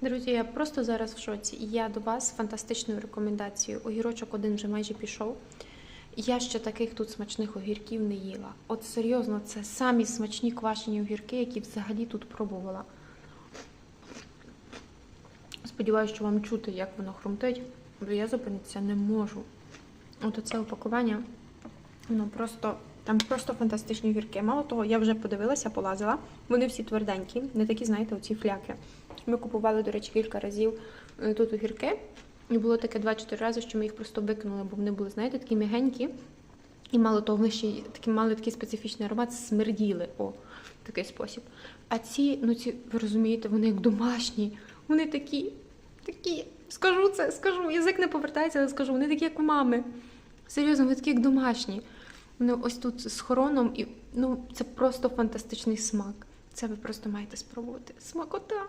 Друзі, я просто зараз в шоці. Я до вас фантастичною рекомендацією. Огірочок один вже майже пішов. Я ще таких тут смачних огірків не їла. От серйозно, це самі смачні квашені огірки, які взагалі тут пробувала. Сподіваюся, що вам чути, як воно хрумтить, бо я зупинитися не можу. От оце упакування, воно просто. Там просто фантастичні огірки. Мало того, я вже подивилася, полазила. Вони всі тверденькі, не такі, знаєте, оці фляки. Ми купували, до речі, кілька разів е, тут огірки. І було таке 2-4 рази, що ми їх просто викинули, бо вони були, знаєте, такі м'ягенькі. І мало того, вони ще такі мали такий специфічний аромат, смерділи. О, такий спосіб. А ці, ну ці, ви розумієте, вони як домашні. Вони такі, такі, скажу це, скажу, язик не повертається, але скажу, вони такі, як у мами. Серйозно, вони такі, як домашні. Вони ось тут з хороном, і ну це просто фантастичний смак. Це ви просто маєте спробувати. Смакота.